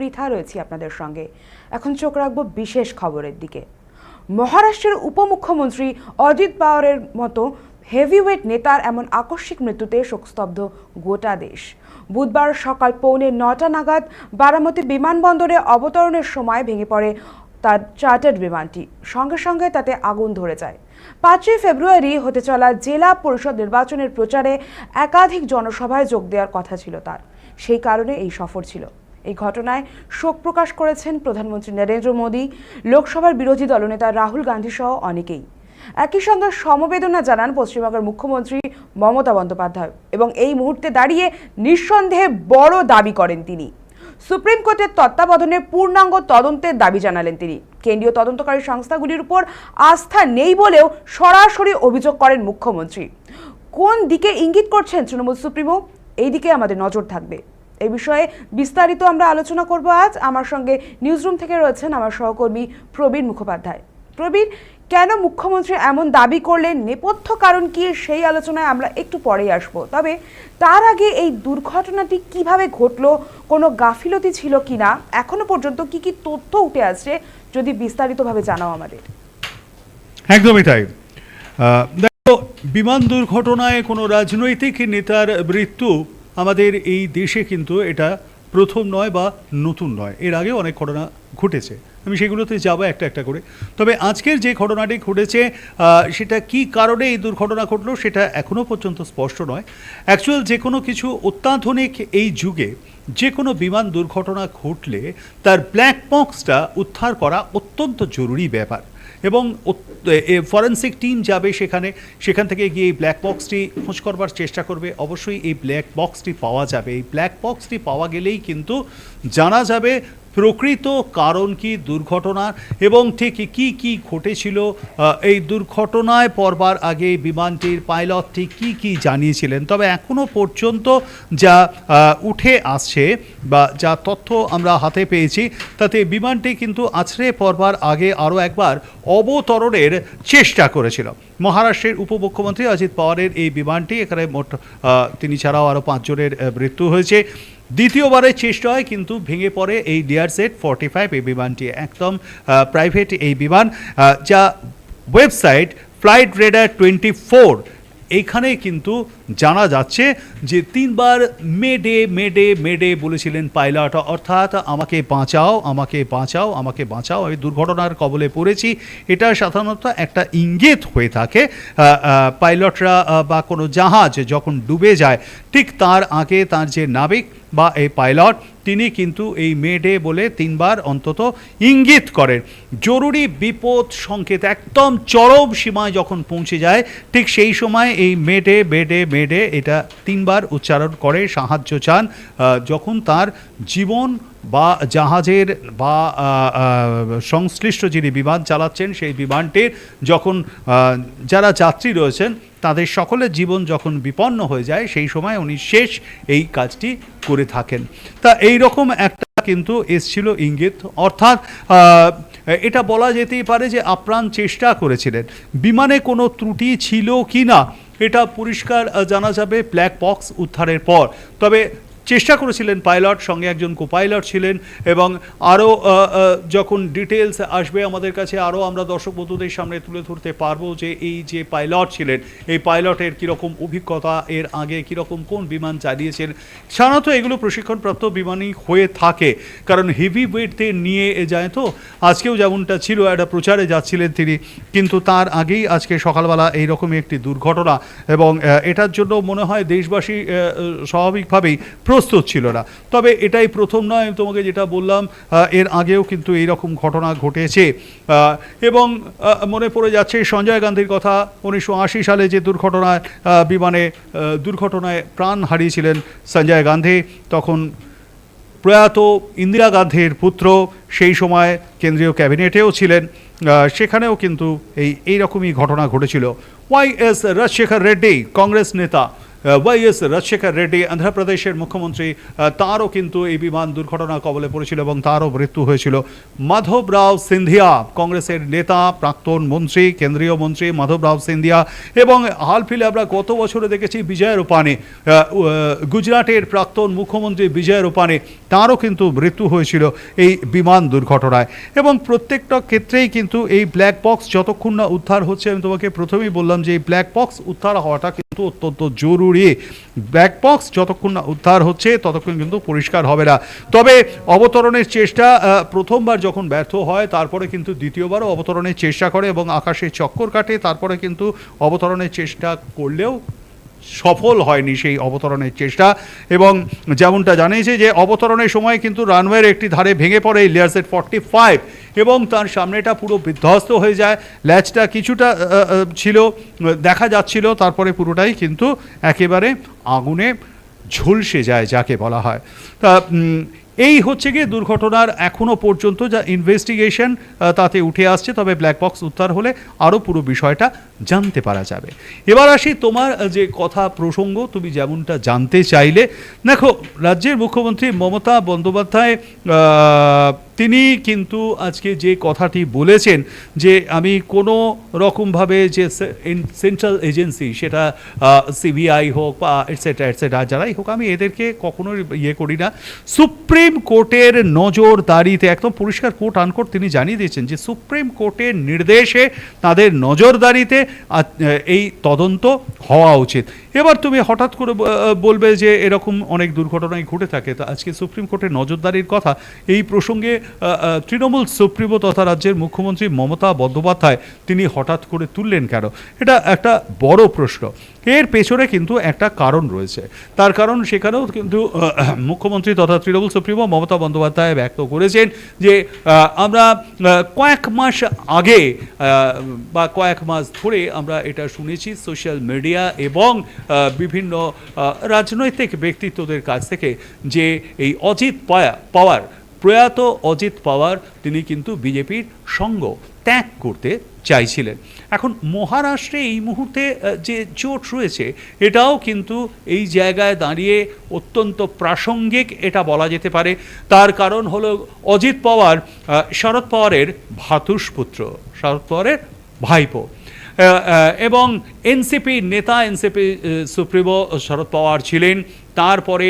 পৃথা রয়েছি আপনাদের সঙ্গে। এখন চোখ রাখব বিশেষ খবরের দিকে। মহারাষ্ট্রের উপমুখ্যমন্ত্রী অজিত পাওয়ারের মতো হেভিওয়েট নেতার এমন আকস্মিক মৃত্যুতে শোকস্তব্ধ গোটা দেশ। বুধবার সকাল পৌনে নটা নাগাদ বারামতি বিমানবন্দরে অবতরণের সময় ভেঙে পড়ে তার চার্টার্ড বিমানটি। সঙ্গে সঙ্গে তাতে আগুন ধরে যায়। পাঁচই ফেব্রুয়ারি হতে চলা জেলা পরিষদ নির্বাচনের প্রচারে একাধিক জনসভায় যোগ দেওয়ার কথা ছিল তার। সেই কারণে এই সফর ছিল। এই ঘটনায় শোক প্রকাশ করেছেন প্রধানমন্ত্রী নরেন্দ্র মোদী, লোকসভার বিরোধী দলনেতা রাহুল গান্ধী সহ অনেকেই। একই সঙ্গে সমবেদনা জানান পশ্চিমবঙ্গের মুখ্যমন্ত্রী মমতা বন্দ্যোপাধ্যায় এবং এই মুহূর্তে দাঁড়িয়ে নিঃসন্দেহে বড় দাবি করেন তিনি। সুপ্রিম কোর্টের তত্ত্বাবধানে পূর্ণাঙ্গ তদন্তের দাবি জানালেন তিনি। কেন্দ্রীয় তদন্তকারী সংস্থাগুলির উপর আস্থা নেই বলেও সরাসরি অভিযোগ করেন মুখ্যমন্ত্রী। কোন দিকে ইঙ্গিত করছেন তৃণমূল সুপ্রিমো? এই দিকে আমাদের নজর থাকবে। এই বিষয়ে বিস্তারিত আমরা আলোচনা করব আজ। আমার সঙ্গে নিউজরুম থেকে রয়েছেন আমার সহকর্মী প্রবীণ মুখোপাধ্যায়। প্রবীণ, কেন মুখ্যমন্ত্রী এমন দাবি করলেন? নেপথ্য কারণ কি? সেই আলোচনায় আমরা একটু পরেই আসব। তবে তার আগে এই দুর্ঘটনাটি কীভাবে ঘটলো? কোনো গাফিলতি ছিল কিনা? এখনও পর্যন্ত কি কি তথ্য উঠে আসছে? যদি বিস্তারিতভাবে জানাও আমাদের। একদমই তাই। দেখো, বিমান দুর্ঘটনায় কোনো রাজনৈতিক নেতার মৃত্যু আমাদের এই দেশে কিন্তু এটা প্রথম নয় বা নতুন নয়। এর আগে অনেক ঘটনা ঘটেছে। আমি সেগুলোতে যাব একটা একটা করে। তবে আজকের যে ঘটনাটি ঘটেছে সেটা কি কারণে এই দুর্ঘটনা ঘটলো সেটা এখনও পর্যন্ত স্পষ্ট নয়। অ্যাকচুয়াল যে কোনো কিছু অত্যাধুনিক এই যুগে যে কোনো বিমান দুর্ঘটনা ঘটলে তার ব্ল্যাক বক্সটা উদ্ধার করা অত্যন্ত জরুরি ব্যাপার। এবং ফরেন্সিক টিম যাবে সেখানে, সেখান থেকে গিয়ে এই ব্ল্যাক বক্সটি খোঁজ করবার চেষ্টা করবে। অবশ্যই এই ব্ল্যাক বক্সটি পাওয়া যাবে। এই ব্ল্যাক বক্সটি পাওয়া গেলেই কিন্তু জানা যাবে প্রকৃত কারণ কি দুর্ঘটনার এবং ঠিক কি কি ঘটেছিল? এই দুর্ঘটনায় পড়বার আগে বিমানটির পাইলটটি কি কি জানিয়েছিলেন? তবে এখনও পর্যন্ত যা উঠে আসছে বা যা তথ্য আমরা হাতে পেয়েছি, তাতে বিমানটি কিন্তু আছড়ে পড়বার আগে আরও একবার অবতরণের চেষ্টা করেছিল। মহারাষ্ট্রের উপমুখ্যমন্ত্রী অজিত পাওয়ারের এই বিমানটি এখানে মোট তিনি ছাড়াও আরও পাঁচজনের মৃত্যু হয়েছে। দ্বিতীয়বারের চেষ্টায় কিন্তু ভেঙে পড়ে এই ডিয়ার সেট ফর্টি ফাইভ এই বিমানটি, একদম প্রাইভেট এই বিমান যা website flight radar twenty four এইখানে কিন্তু জানা যাচ্ছে যে তিনবার মেডে মেডে মেডে বলেছিলেন পাইলট, অর্থাৎ আমাকে বাঁচাও আমাকে বাঁচাও আমাকে বাঁচাও, আমি দুর্ঘটনার কবলে পড়েছি। এটা সাধারণত একটা ইঙ্গিত হয়ে থাকে পাইলটরা বা কোনো জাহাজ যখন ডুবে যায়, ঠিক তার আগে তার যে নাবিক বা এই পাইলট, তিনি কিন্তু এই মেডে বলে তিনবার অন্তত ইঙ্গিত করেন। জরুরি বিপদ সংকেত একদম চরম সীমায় যখন পৌঁছে যায়, ঠিক সেই সময় এই মেডে বেডে মেডে এটা তিনবার উচ্চারণ করে, সাহায্য চান যখন তার জীবন বা জাহাজের বা সংশ্লিষ্ট যিনি বিমান চালাচ্ছেন, সেই বিমানটির যখন যারা যাত্রী রয়েছেন, তাদের সকলের জীবন যখন বিপন্ন হয়ে যায়, সেই সময় উনি শেষ এই কাজটি করে থাকেন। তা এই রকম একটা কিন্তু এসছিল ইঙ্গিত। অর্থাৎ এটা বলা যেতেই পারে যে আপ্রাণ চেষ্টা করেছিলেন। বিমানে কোনো ত্রুটি ছিল কি না, এটা পরিষ্কার জানা যাবে ব্ল্যাক বক্স উদ্ধারের পর। তবে চেষ্টা করেছিলেন পাইলট, সঙ্গে একজন কোপাইলট ছিলেন এবং আরও যখন ডিটেলস আসবে আমাদের কাছে, আরও আমরা দর্শক বন্ধুদের সামনে তুলে ধরতে পারব যে এই যে পাইলট ছিলেন, এই পাইলটের কীরকম অভিজ্ঞতা, এর আগে কীরকম কোন বিমান চালিয়েছেন, সাধারণত এগুলো প্রশিক্ষণপ্রাপ্ত বিমানই হয়ে থাকে। কারণ হেভি ওয়েটদের নিয়ে যায় তো, আজকেও যেমনটা ছিল, একটা প্রচারে যাচ্ছিলেন তিনি, কিন্তু তার আগেই আজকে সকালবেলা এইরকমই একটি দুর্ঘটনা এবং এটার জন্য মনে হয় দেশবাসী স্বাভাবিকভাবেই প্রস্তুত ছিল না। তবে এটাই প্রথম নয়, আমি তোমাকে যেটা বললাম এর আগেও কিন্তু এইরকম ঘটনা ঘটেছে। এবং মনে পড়ে যাচ্ছে সঞ্জয় গান্ধীর কথা, উনিশশো আশি সালে যে দুর্ঘটনায় বিমানে দুর্ঘটনায় প্রাণ হারিয়েছিলেন সঞ্জয় গান্ধী, তখন প্রয়াত ইন্দিরা গান্ধীর পুত্র, সেই সময় কেন্দ্রীয় ক্যাবিনেটেও ছিলেন। সেখানেও কিন্তু এই, এইরকমই ঘটনা ঘটেছিল। Y S Rajasekhar Reddy, Congress নেতা ওয়াই এস রাজশেখর রেড্ডি অন্ধ্রপ্রদেশের মুখ্যমন্ত্রী তারও কিন্তু এই বিমান দুর্ঘটনা কবলে পড়েছিল এবং তারও মৃত্যু হয়েছিল। মাধব রাও সিন্ধিয়া কংগ্রেসের নেতা প্রাক্তন মন্ত্রী কেন্দ্রীয় মন্ত্রী মাধব রাও সিন্ধিয়া এবং হাল ফিলে আমরা গত বছরে দেখেছি বিজয় রূপানি উ- আহ, গুজরাটের প্রাক্তন মুখ্যমন্ত্রী বিজয় রূপানি তারও কিন্তু মৃত্যু হয়েছিল এই বিমান দুর্ঘটনায়। এবং প্রত্যেকটা ক্ষেত্রেই কিন্তু এই ব্ল্যাক বক্স যতক্ষণ না উদ্ধার হচ্ছে আমি তোমাকে প্রথমেই বললাম যে এই ব্ল্যাক বক্স উদ্ধার হওয়াটা কিন্তু অত্যন্ত জরুরি। ব্যাকবক্স যতক্ষণ না উদ্ধার হচ্ছে, ততক্ষণ কিন্তু পরিষ্কার হবে না। তবে অবতরণের চেষ্টা প্রথমবার যখন ব্যর্থ হয়, তারপরে কিন্তু দ্বিতীয়বারও অবতরণের চেষ্টা করে এবং আকাশে চক্কর কাটে, তারপরে কিন্তু অবতরণের চেষ্টা করলেও সফল হয়নি সেই অবতরণের চেষ্টা। এবং যেমনটা জানিয়েছে যে অবতরণের সময় কিন্তু রানওয়ের একটি ধারে ভেঙে পড়ে লেয়ারসেট ফর্টি ফাইভ এবং তার সামনেটা পুরো বিধ্বস্ত হয়ে যায়। ল্যাচটা কিছুটা ছিল, দেখা যাচ্ছিল, তারপরে পুরোটাই কিন্তু একেবারে আগুনে ঝলসে যায় যাকে বলা হয়। তা এই হচ্ছে গিয়ে দুর্ঘটনার এখনও পর্যন্ত যা ইনভেস্টিগেশন তাতে উঠে আসছে। তবে ব্ল্যাক বক্স উদ্ধার হলে আরও পুরো বিষয়টা জানতে পারা যাবে। এবার আসি তোমার যে কথা প্রসঙ্গ, তুমি যেমনটা জানতে চাইলে। দেখো, রাজ্যের মুখ্যমন্ত্রী মমতা বন্দ্যোপাধ্যায় তিনি কিন্তু আজকে যে কথাটি বলেছেন যে আমি কোনো রকমভাবে যে সেন্ট্রাল এজেন্সি, সেটা সিবিআই হোক বা এটসেট্রা এটসেট্রা যারাই হোক, আমি এদেরকে কখনোই ইয়ে করি না। সুপ্রিম কোর্টের নজরদারিতে, একদম পরিষ্কার কোর্ট আনকোর্ট তিনি জানিয়ে দিয়েছেন যে, সুপ্রিম কোর্টের নির্দেশে তাদের নজরদারিতে এই তদন্ত হওয়া উচিত। এবার তুমি হঠাৎ করে বলবে যে এরকম অনেক দুর্ঘটনাই ঘটে থাকে, তো আজকে সুপ্রিম কোর্টের নজরদারির কথা। এই প্রসঙ্গে তৃণমূল সুপ্রিমো তথা রাজ্যের মুখ্যমন্ত্রী মমতা বন্দ্যোপাধ্যায়, তিনি হঠাৎ করে তুললেন কেন? এটা একটা বড় প্রশ্ন। এর পেছনে কিন্তু একটা কারণ রয়েছে। তার কারণ সেখানেও কিন্তু মুখ্যমন্ত্রী তথা তৃণমূল সুপ্রিমো মমতা বন্দ্যোপাধ্যায় ব্যক্ত করেছেন যে আমরা কয়েক মাস আগে বা কয়েক মাস ধরে আমরা এটা শুনেছি সোশ্যাল মিডিয়া এবং বিভিন্ন রাজনৈতিক ব্যক্তিত্বদের কাছ থেকে যে এই অজিত পায়া পাওয়ার, প্রয়াত অজিত পাওয়ার, তিনি কিন্তু বিজেপির সঙ্গ ত্যাগ করতে চাইছিলেন। এখন মহারাষ্ট্রে এই মুহূর্তে যে জোট রয়েছে, এটাও কিন্তু এই জায়গায় দাঁড়িয়ে অত্যন্ত প্রাসঙ্গিক এটা বলা যেতে পারে। তার কারণ হলো অজিত পাওয়ার শরদ পাওয়ারের ভাতুষপুত্র শরদ পাওয়ারের ভাইপো। এবং এনসিপি নেতা এনসিপি সুপ্রিমো শরদ পাওয়ার ছিলেন। তারপরে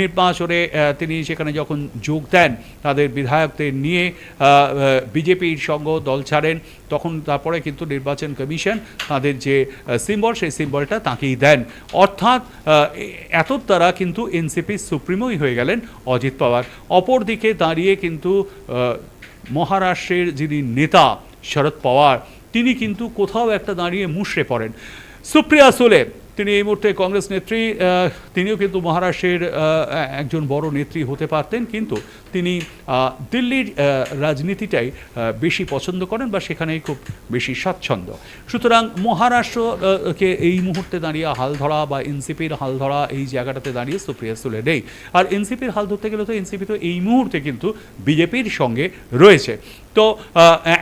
নির্বাচনে তিনি সেখানে যখন যোগ দেন, তাদের বিধায়কদের নিয়ে বিজেপির সঙ্গ দল ছাড়েন। তখন তারপরে কিন্তু নির্বাচন কমিশন তাদের যে সিম্বল সেই সিম্বলটা তাঁকেই দেন। অর্থাৎ এত তারা কিন্তু এনসিপি সুপ্রিমোই হয়ে গেলেন অজিত পাওয়ার। অপরদিকে দাঁড়িয়ে কিন্তু মহারাষ্ট্রের যিনি নেতা শরদ পাওয়ার তিনি কিন্তু কোথাও একটা দাঁড়িয়ে মুষড়ে পড়েন। সুপ্রিয়া সোলে তিনি এই মুহূর্তে কংগ্রেস নেত্রী তিনিও কিন্তু মহারাষ্ট্রের একজন বড় নেত্রী হতে পারতেন কিন্তু তিনি দিল্লির রাজনীতিটাই বেশি পছন্দ করেন বা সেখানেই খুব বেশি স্বাচ্ছন্দ্য। সুতরাং মহারাষ্ট্র আহ, কে এই মুহূর্তে দাঁড়িয়ে হাল ধরা বা এনসিপির হাল ধরা এই জায়গাটাতে দাঁড়িয়ে সুপ্রিয়া সুলে নেই। আর এনসিপির হাল ধরতে গেলে তো এনসিপি তো এই মুহূর্তে কিন্তু বিজেপির সঙ্গে রয়েছে। তো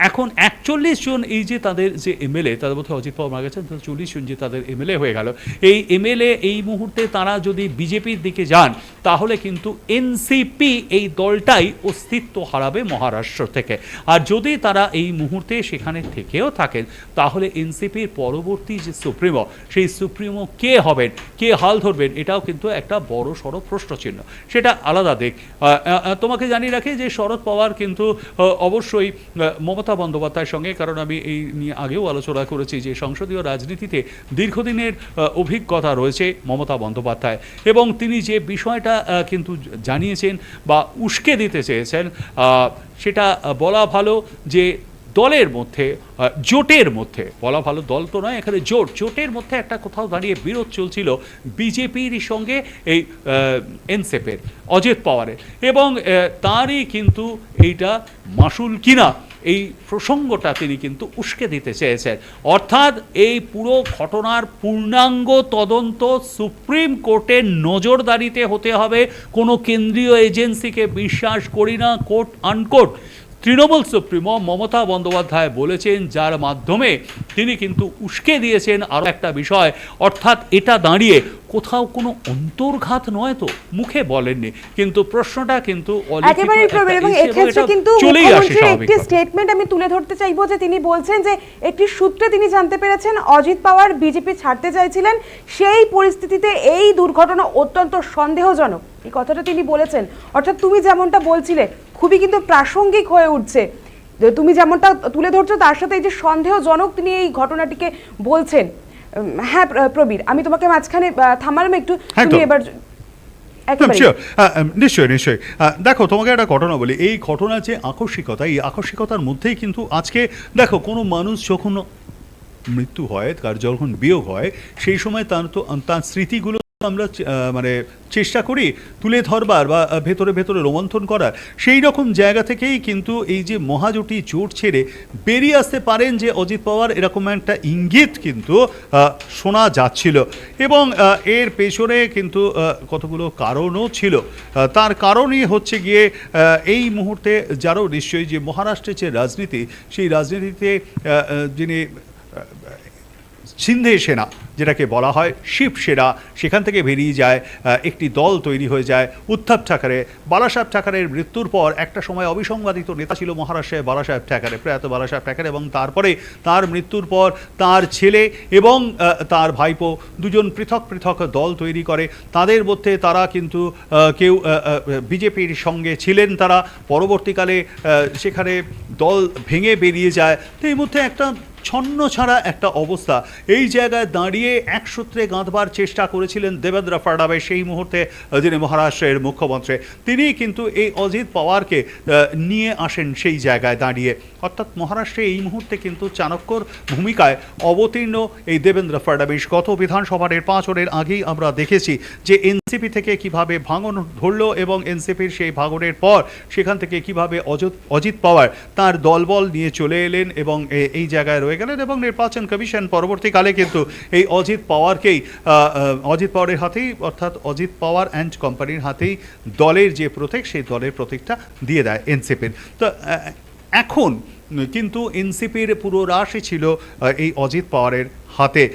এখন একচল্লিশ জন এই যে তাদের যে এমএলএ, তাদের মধ্যে অজিত পাওয়ার মারা গেছেন চল্লিশ জন যে তাদের এমএলএ হয়ে গেল। এই এমএলএ এই মুহূর্তে তারা যদি বিজেপির দিকে যান, তাহলে কিন্তু এনসিপি এই দলটাই অস্তিত্ব হারাবে মহারাষ্ট্র থেকে। আর যদি তারা এই মুহূর্তে সেখানে থেকেও থাকেন, তাহলে এনসিপির পরবর্তী যে সুপ্রিমো, সেই সুপ্রিমো কে হবেন, কে হাল ধরবেন, এটাও কিন্তু একটা বড় সড়ো প্রশ্নচিহ্ন। সেটা আলাদা দিক। তোমাকে জানিয়ে রাখি যে শরদ পাওয়ার কিন্তু অবশ্যই আহ, মমতা বন্দ্যোপাধ্যায়ের সঙ্গে কারণ আমি এই নিয়ে আগেও আলোচনা করেছি যে সংসদীয় রাজনীতিতে দীর্ঘদিনের অভিজ্ঞতা রয়েছে মমতা বন্দ্যোপাধ্যায়। এবং তিনি যে বিষয়টা কিন্তু জানিয়েছেন বা উস্কে দিতে চেয়েছেন সেটা বলা ভালো যে দলের মধ্যে জোটের মধ্যে, বলা ভালো দল তো নয়, এখানে জোট, জোটের মধ্যে একটা কোথাও দাঁড়িয়ে বিরোধ চলছিল বিজেপির সঙ্গে এই এনসেপের, অজিত পাওয়ারের। এবং তারই কিন্তু এইটা মাসুল কিনা, এই প্রসঙ্গটা তিনি কিন্তু উস্কে দিতে চেয়েছেন। অর্থাৎ এই পুরো ঘটনার পূর্ণাঙ্গ তদন্ত সুপ্রিম কোর্টের নজরদারিতে হতে হবে। কোনো কেন্দ্রীয় এজেন্সিকে বিশ্বাস করি না কোর্ট আনকোর্ট তৃণমূল সুপ্রিমো মমতা বন্দ্যোপাধ্যায় বলেছেন যার মাধ্যমে তিনি কিন্তু উস্কে দিয়েছেন আরও একটা বিষয়। অর্থাৎ এটা দাঁড়িয়ে কোথাও কোনো অন্তর্ঘাত নয় তো মুখে বলেননি। কিন্তু প্রশ্নটা কিন্তু একেবারে এবং এক্ষেত্রে কিন্তু চলেই আসে মুখ্যমন্ত্রীর একটি স্টেটমেন্ট আমি তুলে ধরতে চাইব যে তিনি বলছেন যে একটি সূত্রে তিনি জানতে পেরেছেন অজিত পাওয়ার বিজেপি ছাড়তে চাইছিলেন সেই পরিস্থিতিতে এই দুর্ঘটনা অত্যন্ত সন্দেহজনক। এই কথাটা তিনি বলেছেন। অর্থাৎ তুমি যেমনটা বলছিলে খুবই কিন্তু প্রাসঙ্গিক হয়ে উঠছে। তুমি যেমনটা তুলে ধরছো তার সাথে এই যে সন্দেহজনক তিনি এই ঘটনাটিকে বলছেন। হ্যাঁ প্রবীর আমি তোমাকে মাঝখানে থামালাম একটু। তুমি এবার নিশ্চয়ই নিশ্চয়ই। দেখো তোমাকে একটা ঘটনা বলি। এই ঘটনা যে আকস্মিকতা এই আকস্মিকতার মধ্যেই কিন্তু আজকে দেখো কোনো মানুষ যখন মৃত্যু হয় তার যখন বিয়োগ হয় সেই সময় তার তো তার স্মৃতিগুলো আমরা মানে চেষ্টা করি তুলে ধরবার বা ভেতরে ভেতরে রোমন্থন করার। সেই রকম জায়গা থেকেই কিন্তু এই যে মহাজোটি জোট ছেড়ে বেরিয়ে আসতে পারেন যে অজিত পাওয়ার, এরকম একটা ইঙ্গিত কিন্তু শোনা যাচ্ছিল। এবং এর পেছনে কিন্তু কতগুলো কারণও ছিল। তার কারণই হচ্ছে গিয়ে এই মুহূর্তে যারও নিশ্চয়ই যে মহারাষ্ট্রের যে রাজনীতি, সেই রাজনীতিতে যিনি সিন্ধে সেনা, যেটাকে বলা হয় শিবসেনা সেখান থেকে বেরিয়ে যায় একটি দল তৈরি হয়ে যায় উত্থাপ ঠাকারে। বালাসাহেব ঠাকারের মৃত্যুর পর একটা সময় অবিসংবাদিত নেতা ছিল মহারাষ্ট্রে বালাসাহেব ঠাকারে, প্রয়াত বালাসাহেব ঠাকারে এবং তারপরে তার মৃত্যুর পর তার ছেলে এবং তার ভাইপো দুজন পৃথক পৃথক দল তৈরি করে। তাদের মধ্যে তারা কিন্তু কেউ বিজেপির সঙ্গে ছিলেন তারা। পরবর্তীকালে সেখানে দল ভেঙে বেরিয়ে যায়। তো এই মধ্যে একটা ছন্ন ছাড়া একটা অবস্থা। এই জায়গায় দাঁড়িয়ে এক সূত্রে গাঁথবার চেষ্টা করেছিলেন দেবেন্দ্র ফাডাবে সেই মুহূর্তে যিনি মহারাষ্ট্রের মুখ্যমন্ত্রী তিনি কিন্তু এই অজিত পাওয়ারকে নিয়ে আসেন সেই জায়গায় দাঁড়িয়ে। অর্থাৎ মহারাষ্ট্রে এই মুহূর্তে কিন্তু চাণক্যর ভূমিকায় অবতীর্ণ এই দেবেন্দ্র ফাডাবিস গত বিধানসভার পাঁচ ওরের আগেই আমরা দেখেছি যে এনসিপি থেকে কীভাবে ভাঙন ধরলো এবং এনসিপির সেই ভাঙনের পর সেখান থেকে কীভাবে অজিত অজিত পাওয়ার তার দলবল নিয়ে চলে এলেন এবং এই জায়গায় রয়ে গেলেন এবং নির্বাচন কমিশন পরবর্তীকালে কিন্তু এই অজিত পাওয়ারকেই অজিত পাওয়ারের হাতেই, অর্থাৎ অজিত পাওয়ার অ্যান্ড কোম্পানির হাতেই দলের যে প্রতীক, সেই দলের প্রতীকটা দিয়ে দেয় এনসিপির। তো এখন কিন্তু এনসিপির পুরো রাশি ছিল এই অজিত পাওয়ারের হাতে।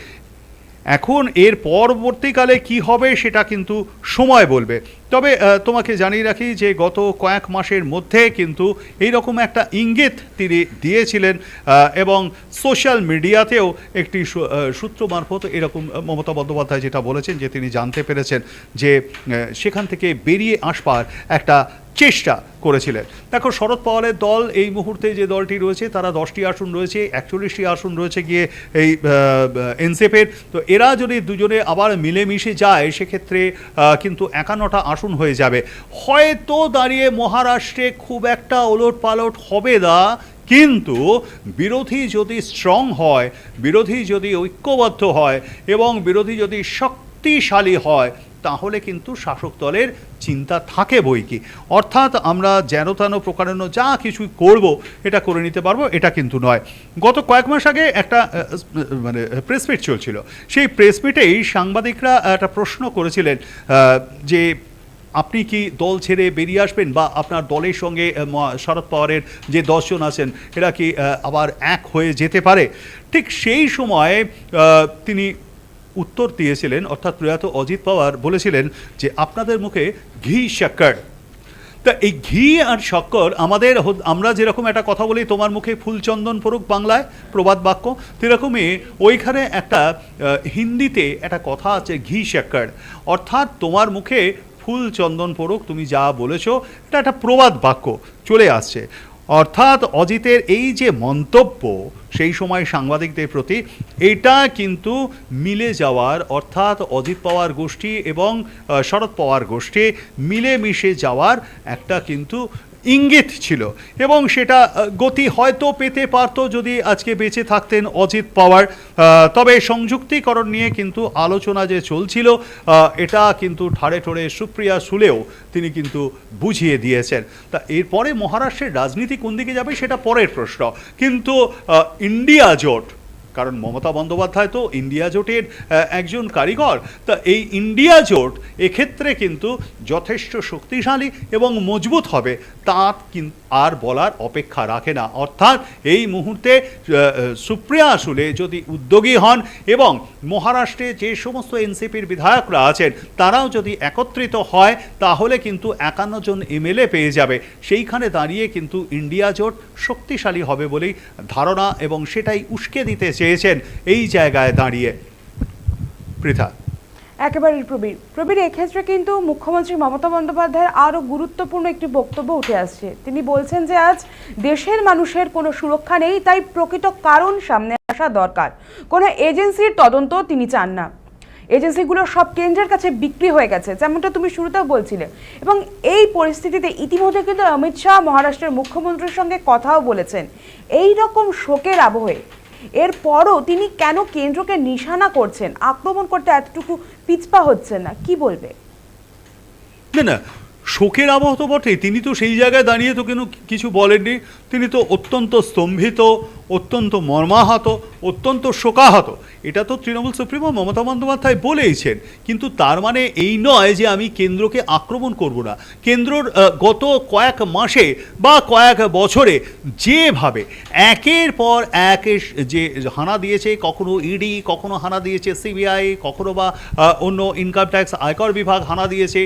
এখন এর পরবর্তীকালে কি হবে সেটা কিন্তু সময় বলবে। তবে তোমাকে জানিয়ে রাখি যে গত কয়েক মাসের মধ্যে কিন্তু এইরকম একটা ইঙ্গিত তিনি দিয়েছিলেন এবং সোশ্যাল মিডিয়াতেও একটি সূত্র মারফত এরকম মমতা বন্দ্যোপাধ্যায় যেটা বলেছেন যে তিনি জানতে পেরেছেন যে সেখান থেকে বেরিয়ে আসবার একটা চেষ্টা করেছিলেন। দেখো শরদ পাওয়ারের দল এই মুহূর্তে যে দলটি রয়েছে, তারা দশটি আসন রয়েছে, একচল্লিশটি আসন রয়েছে গিয়ে এই এনসেপের। তো এরা যদি দুজনে আবার মিলেমিশে যায়, সেক্ষেত্রে কিন্তু একান্নটা আসন হয়ে যাবে। হয়তো দাঁড়িয়ে মহারাষ্ট্রে খুব একটা ওলট পালট হবে না, কিন্তু বিরোধী যদি স্ট্রং হয়, বিরোধী যদি ঐক্যবদ্ধ হয় এবং বিরোধী যদি শক্তিশালী হয়, তাহলে কিন্তু শাসক দলের চিন্তা থাকে বই কি। অর্থাৎ আমরা যেন তেন প্রকারানো যা কিছু করব, এটা করে নিতে পারব, এটা কিন্তু নয়। গত কয়েক মাস আগে একটা মানে প্রেস মিট চলছিল। সেই প্রেস মিটেই সাংবাদিকরা একটা প্রশ্ন করেছিলেন যে আপনি কি দল ছেড়ে বেরিয়ে আসবেন বা আপনার দলের সঙ্গে শরদ পাওয়ারের যে দশজন আছেন, এরা কি আবার এক হয়ে যেতে পারে? ঠিক সেই সময় তিনি উত্তর দিয়েছিলেন, অর্থাৎ প্রয়াত অজিত পাওয়ার বলেছিলেন যে, আপনাদের মুখে ঘি শক্কর। তা এই ঘি আর শক্কর আমাদের আমরা যেরকম একটা কথা বলি, তোমার মুখে ফুলচন্দন পড়ুক বাংলায়, প্রবাদ বাক্য, সেরকমই ওইখানে একটা হিন্দিতে একটা কথা আছে, ঘি শক্কর। অর্থাৎ তোমার মুখে ফুল চন্দন পড়ুক তুমি যা বলেছ, এটা একটা প্রবাদ বাক্য, চলে আসছে। অর্থাৎ অজিতের এই যে মন্তব্য, সেই সময় সাংবাদিকদের প্রতি, এটা কিন্তু মিলে যাওয়ার, অর্থাৎ অজিত পাওয়ার গোষ্ঠী এবং শরৎ পাওয়ার গোষ্ঠী মিলে মিশে যাওয়ার একটা কিন্তু ইঙ্গিত ছিল এবং সেটা গতি হয়তো পেতে পারতো যদি আজকে বেঁচে থাকতেন অজিত পাওয়ার। তবে সংযুক্তিকরণ নিয়ে কিন্তু আলোচনা যে চলছিল এটা কিন্তু ঠাড়ে ঠোড়ে সুপ্রিয়া সুলেও তিনি কিন্তু বুঝিয়ে দিয়েছেন। তা এরপরে মহারাষ্ট্রের রাজনীতি কোন দিকে যাবে সেটা পরের প্রশ্ন। কিন্তু ইন্ডিয়া জোট কারণ মমতা বন্দ্যোপাধ্যায় তো ইন্ডিয়া জোটের একজন কারিগর। তা এই ইন্ডিয়া জোট এক্ষেত্রে কিন্তু যথেষ্ট শক্তিশালী এবং মজবুত হবে। তা কিন- আর বলার অপেক্ষা রাখে না। অর্থাৎ এই মুহূর্তে সুপ্রিয়া আসলে যদি উদ্যোগী হন এবং মহারাষ্ট্রে যে সমস্ত এনসিপির বিধায়করা আছেন, তারাও যদি একত্রিত হয়, তাহলে কিন্তু একান্ন জন এমএলএ পেয়ে যাবে। সেইখানে দাঁড়িয়ে কিন্তু ইন্ডিয়া জোট শক্তিশালী হবে বলেই ধারণা এবং সেটাই উস্কে দিতে চেয়েছেন এই জায়গায় দাঁড়িয়ে। পৃথা একেবারে প্রবীর। প্রবীর, এক্ষেত্রে কিন্তু মুখ্যমন্ত্রী মমতা বন্দ্যোপাধ্যায়ের আরও গুরুত্বপূর্ণ একটি বক্তব্য উঠে আসছে। তিনি বলছেন যে, আজ দেশের মানুষের কোনো সুরক্ষা নেই, তাই প্রকৃত কারণ সামনে আসা দরকার। কোনো এজেন্সির তদন্ত তিনি চান না। এজেন্সিগুলো সব কেন্দ্রের কাছে বিক্রি হয়ে গেছে, যেমনটা তুমি শুরুতেও বলছিলে। এবং এই পরিস্থিতিতে ইতিমধ্যে কিন্তু অমিত শাহ মহারাষ্ট্রের মুখ্যমন্ত্রীর সঙ্গে কথাও বলেছেন। এই রকম শোকের আবহে এরপরও তিনি কেন কেন্দ্রকে নিশানা করছেন? আক্রমণ করতে এতটুকু পিছপা হচ্ছেন না। কি বলবে? না না শোকের আবহ তো বটেই। তিনি তো সেই জায়গায় দাঁড়িয়ে তো কোনো কিছু বলেননি। তিনি তো অত্যন্ত স্তম্ভিত, অত্যন্ত মর্মাহত, অত্যন্ত শোকাহত। এটা তো তৃণমূল সুপ্রিমো মমতা বন্দ্যোপাধ্যায় বলেইছেন। কিন্তু তার মানে এই নয় যে আমি কেন্দ্রকে আক্রমণ করব না। কেন্দ্রর গত কয়েক মাসে বা কয়েক বছরে যেভাবে একের পর এক যে হানা দিয়েছে, কখনো ইডি, কখনো হানা দিয়েছে সিবিআই, কখনো বা অন্য ইনকাম ট্যাক্স আয়কর বিভাগ হানা দিয়েছে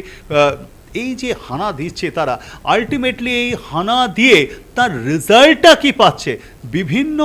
এই যে হানা দিচ্ছে তারা আলটিমেটলি এই হানা দিয়ে তার রেজাল্টটা কি পাচ্ছে? বিভিন্ন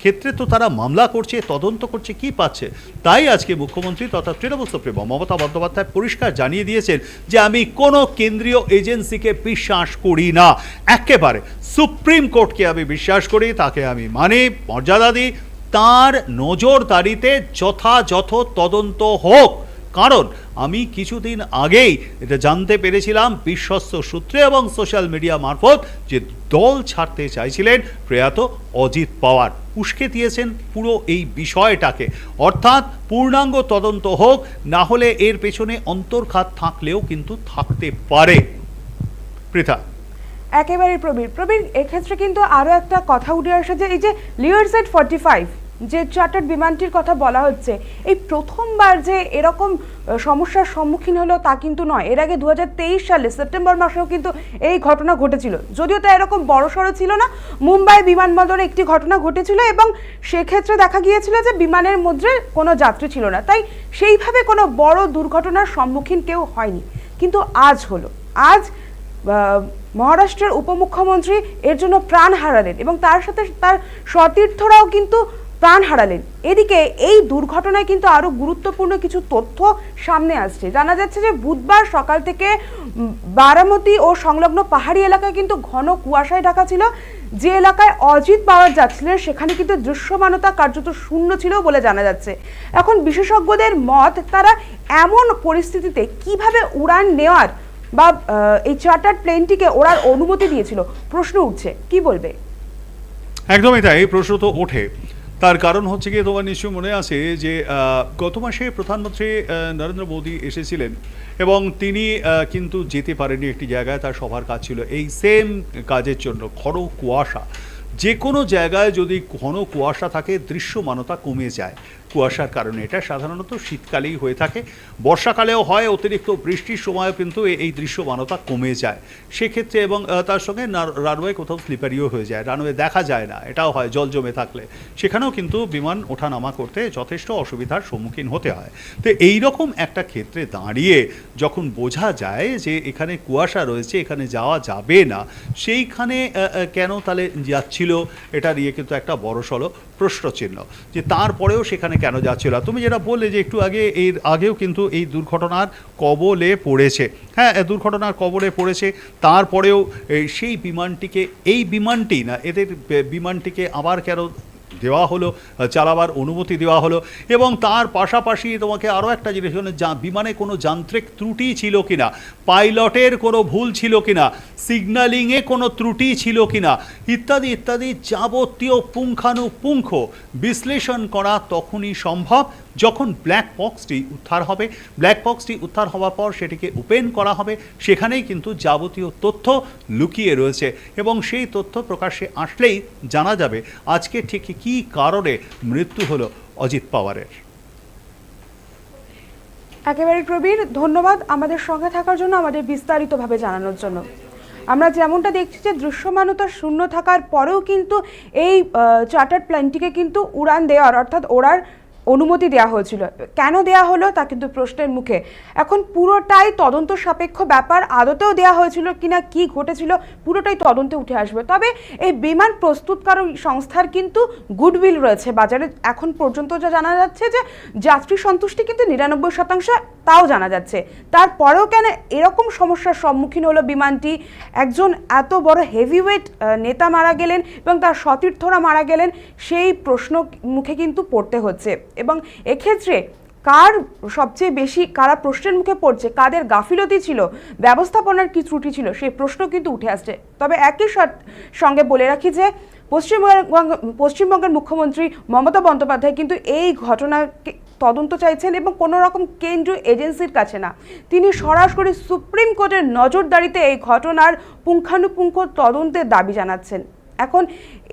ক্ষেত্রে তো তারা মামলা করছে, তদন্ত করছে, কি পাচ্ছে? তাই আজকে মুখ্যমন্ত্রী তথা তৃণমূল সুপ্রিমো মমতা বন্দ্যোপাধ্যায় পরিষ্কার জানিয়ে দিয়েছেন যে আমি কোনো কেন্দ্রীয় এজেন্সিকে বিশ্বাস করি না। একেবারে সুপ্রিম কোর্টকে আমি বিশ্বাস করি, তাকে আমি মানে মর্যাদা দিই, তার নজরদারিতে যথাযথ তদন্ত হোক। কারণ আমি কিছুদিন আগেই এটা জানতে পেরেছিলাম বিশ্বস্ত সূত্রে এবং সোশ্যাল মিডিয়া মারফত যে দল ছাড়তে চাইছিলেন প্রয়াত অজিত পাওয়ার। উস্কে দিয়েছেন পুরো এই বিষয়টাকে। অর্থাৎ পূর্ণাঙ্গ তদন্ত হোক, না হলে এর পেছনে অন্তর্ঘাত থাকলেও কিন্তু থাকতে পারে। পৃথা। একেবারে প্রবীর। প্রবীর, এক্ষেত্রে কিন্তু আরও একটা কথা উঠে আসে যে এই যে লিওরসেট ফর্টি ফাইভ যে চার্টার্ড বিমানটির কথা বলা হচ্ছে, এই প্রথমবার যে এরকম সমস্যার সম্মুখীন হলো তা কিন্তু নয়। এর আগে দু হাজার তেইশ সালে সেপ্টেম্বর মাসেও কিন্তু এই ঘটনা ঘটেছিল। যদিও তা এরকম বড়সড় ছিল না, মুম্বাই বিমানবন্দরে একটি ঘটনা ঘটেছিল এবং সেক্ষেত্রে দেখা গিয়েছিল যে বিমানের মধ্যে কোনো যাত্রী ছিল না। তাই সেইভাবে কোনো বড় দুর্ঘটনার সম্মুখীন কেউ হয়নি। কিন্তু আজ হলো। আজ মহারাষ্ট্রের উপমুখ্যমন্ত্রী এর জন্য প্রাণ হারালেন এবং তার সাথে তার সতীর্থরাও কিন্তু প্রাণ হারালেন। এদিকে এই দুর্ঘটনায় কিন্তু আরও গুরুত্বপূর্ণ কিছু তথ্য সামনে আসছে। জানা যাচ্ছে যে বুধবার সকাল থেকে বারামতি ও সংলগ্ন পাহাড়ি এলাকায় কিন্তু ঘন কুয়াশায় ঢাকা ছিল। যে এলাকায় অজিত পাওয়ার যাচ্ছিলেন, সেখানে কিন্তু দৃশ্যমানতা কার্যত শূন্য ছিল বলে জানা যাচ্ছে। এখন বিশেষজ্ঞদের মত, তারা এমন পরিস্থিতিতে কীভাবে উড়ান নেওয়ার বা এই চার্টার্ড প্লেনটিকে ওড়ার অনুমতি দিয়েছিল? প্রশ্ন উঠছে। কি বলবে? একদমই তাই, এই প্রশ্ন তো ওঠে। তার কারণ হচ্ছে গিয়ে তোমার নিশ্চয়ই মনে আছে যে গত মাসে প্রধানমন্ত্রী নরেন্দ্র মোদী এসেছিলেন এবং তিনি কিন্তু যেতে পারেনি একটি জায়গায়, তার সভার কাজ ছিল এই সেম কাজের জন্য, ঘন কুয়াশা। যে কোনো জায়গায় যদি ঘন কুয়াশা থাকে, দৃশ্যমানতা কমে যায়। কুয়াশার কারণে। এটা সাধারণত শীতকালেই হয়ে থাকে। বর্ষাকালেও হয়, অতিরিক্ত বৃষ্টির সময়ও কিন্তু এই দৃশ্যমানতা কমে যায়। সেক্ষেত্রে এবং তার সঙ্গে রানওয়ে কোথাও স্লিপারিও হয়ে যায়। রানওয়ে দেখা যায় না, এটাও হয় জল জমে থাকলে। সেখানেও কিন্তু বিমান ওঠানামা করতে যথেষ্ট অসুবিধার সম্মুখীন হতে হয়। তো এই রকম একটা ক্ষেত্রে দাঁড়িয়ে যখন বোঝা যায় যে এখানে কুয়াশা রয়েছে, এখানে যাওয়া যাবে না, সেইখানে কেন তাহলে যাচ্ছিল, এটা নিয়ে কিন্তু একটা বড়সড় প্রশ্নচিহ্ন যে তারপরেও সেখানে কেন যাচ্ছিল? তুমি যেটা বললে যে একটু আগে, এর আগেও কিন্তু এই দুর্ঘটনার কবলে পড়েছে। হ্যাঁ দুর্ঘটনার কবলে পড়েছে। তারপরেও সেই বিমানটিকে, এই বিমানটি না, এদের বিমানটিকে আবার কেন দেওয়া হলো, চালাবার অনুমতি দেওয়া হলো এবং তার পাশাপাশি তোমাকে আরও একটা জিনিস যা বিমানে কোনো যান্ত্রিক ত্রুটি ছিল কিনা, পাইলটের কোনো ভুল ছিল কিনা সিগন্যালিংয়ে কোনো ত্রুটি ছিল কিনা, ইত্যাদি ইত্যাদি যাবতীয় পুঙ্খানুপুঙ্খ বিশ্লেষণ করা তখনই সম্ভব। যখন ব্ল্যাক বক্সটি উদ্ধার হবে ব্ল্যাক বক্সটি উদ্ধার হওয়ার পর সেটিকে ওপেন করা হবে, সেখানেই কিন্তু যাবতীয় তথ্য লুকিয়ে রয়েছে এবং সেই তথ্য প্রকাশ্যে আসলেই জানা যাবে আজকে ঠিক কী কারণে মৃত্যু হলো অজিত পাওয়ারের। একেবারে প্রবীর, ধন্যবাদ আমাদের সঙ্গে থাকার জন্য আমাদের বিস্তারিতভাবে জানানোর জন্য। আমরা যেমনটা দেখছি যে দৃশ্যমানতা শূন্য থাকার পরেও কিন্তু এই চার্টার্ড প্ল্যানটিকে কিন্তু উড়ান দেওয়ার, অর্থাৎ ওড়ার অনুমতি দেওয়া হয়েছিল। কেন দেওয়া হলো তা কিন্তু প্রশ্নের মুখে। এখন পুরোটাই তদন্ত সাপেক্ষ ব্যাপার, আদতেও দেওয়া হয়েছিল কিনা, কি ঘটেছিল, পুরোটাই তদন্তে উঠে আসবে। তবে এই বিমান প্রস্তুতকারক সংস্থার কিন্তু গুডউইল রয়েছে বাজারে। এখন পর্যন্ত যা জানা যাচ্ছে যে যাত্রী সন্তুষ্টি কিন্তু নিরানব্বই শতাংশ তাও জানা যাচ্ছে। তারপরেও কেন এরকম সমস্যার সম্মুখীন হলো বিমানটি? একজন এত বড় হেভিওয়েট নেতা মারা গেলেন এবং তার সতীর্থরা মারা গেলেন, সেই প্রশ্ন মুখে কিন্তু পড়তে হচ্ছে। এবং এক্ষেত্রে কার সবচেয়ে বেশি, কারা প্রশ্নের মুখে পড়ছে, কাদের গাফিলতি ছিল, ব্যবস্থাপনার কি ত্রুটি ছিল, সেই প্রশ্ন কিন্তু উঠে আসছে। তবে একই সঙ্গে বলে রাখি যে, পশ্চিমবঙ্গ, পশ্চিমবঙ্গের মুখ্যমন্ত্রী মমতা বন্দ্যোপাধ্যায় কিন্তু এই ঘটনাকে তদন্ত চাইছেন এবং কোনো রকম কেন্দ্রীয় এজেন্সির কাছে না। তিনি সরাসরি সুপ্রিম কোর্টের নজরদারিতে এই ঘটনার পুঙ্খানুপুঙ্খ তদন্তের দাবি জানাচ্ছেন। এখন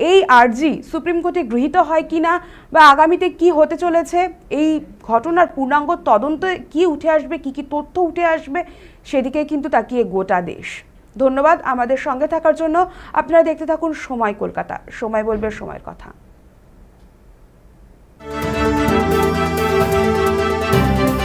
এই আর্জি সুপ্রিম কোর্টে গৃহীত হয় কি না বা আগামীতে কি হতে চলেছে, এই ঘটনার পূর্ণাঙ্গ তদন্তে কি উঠে আসবে, কি কি তথ্য উঠে আসবে, সেদিকে কিন্তু তাকিয়ে গোটা দেশ। ধন্যবাদ আমাদের সঙ্গে থাকার জন্য। আপনারা দেখতে থাকুন সময় কলকাতা। সময় বলবে, সময়ের কথা।